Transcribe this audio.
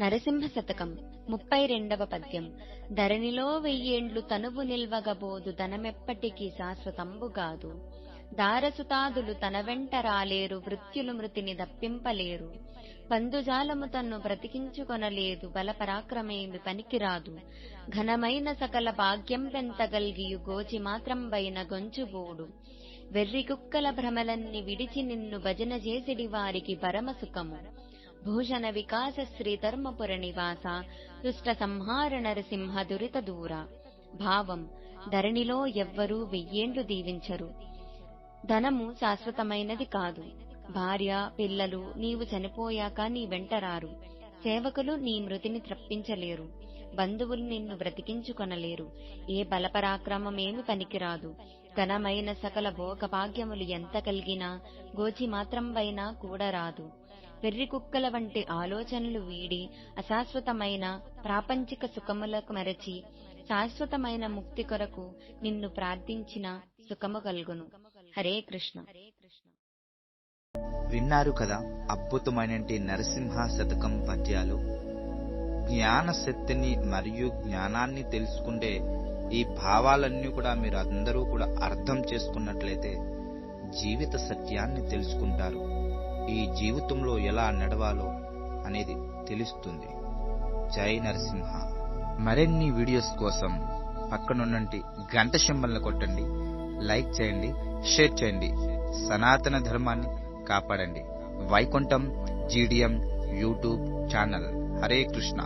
నరసింహ శతకం ముప్పై రెండవ పద్యం. ధరణిలో వెయ్యేండ్లు తనువు నిల్వగబోదు ధనమెప్పటికీ శాశ్వతంబుగాదు దారసుతాదులు తన వెంట రాలేరు వృత్యులు మృతిని దప్పింపలేరు. పందుజాలము తన్ను బ్రతికించుకొనలేదు బలపరాక్రమేమి పనికిరాదు. ఘనమైన సకల భాగ్యం పెంతగల్గియు గోచి మాత్రంబైన గొంచుబోడు. వెర్రి కుక్కల భ్రమలన్ని విడిచి నిన్ను భజన చేసిడి వారికి పరమసుఖము. భూషణ వికాస శ్రీ ధర్మపుర నివాస దుష్ట సంహార నరసింహ దురిత దూర. భావం ధరణిలో ఎవ్వరూ వెయ్యేండ్లు దీవించరు. ధనము శాశ్వతమైనది కాదు. భార్య పిల్లలు నీవు చనిపోయాక నీ వెంటరారు సేవకులు నీ మృతిని త్రప్పించలేరు బంధువులు నిన్ను బ్రతికించుకొనలేరు. ఏ బలపరాక్రమమేమి పనికిరాదు. ఘనమైన సకల భోగభాగ్యములు ఎంత కలిగినా గోచి మాత్రంపైనా కూడరాదు. వెర్రి కుక్కల వంటి ఆలోచనలు వీడి అశాశ్వతమైన ప్రాపంచిక సుఖములకు మరచి శాశ్వతమైన ముక్తి కొరకు నిన్ను ప్రార్థించిన సుఖము కలుగును. హరే కృష్ణ. విన్నారు కదా అద్భుతమైన నరసింహ శతకం పద్యాలు. జ్ఞాన శక్తిని మరియు జ్ఞానాన్ని తెలుసుకుంటే ఈ భావాలన్నీ కూడా మీరు అందరూ కూడా అర్థం చేసుకున్నట్లయితే జీవిత సత్యాన్ని తెలుసుకుంటారు. ఈ జీవితంలో ఎలా నడవాలో అనేది తెలుస్తుంది. జై నరసింహ. మరిన్ని వీడియోస్ కోసం పక్కనున్నటి గంట సింబల్ని కొట్టండి లైక్ చేయండి షేర్ చేయండి. సనాతన ధర్మాన్ని కాపాడండి. Vaikuntham GDM YouTube channel. Hare Krishna.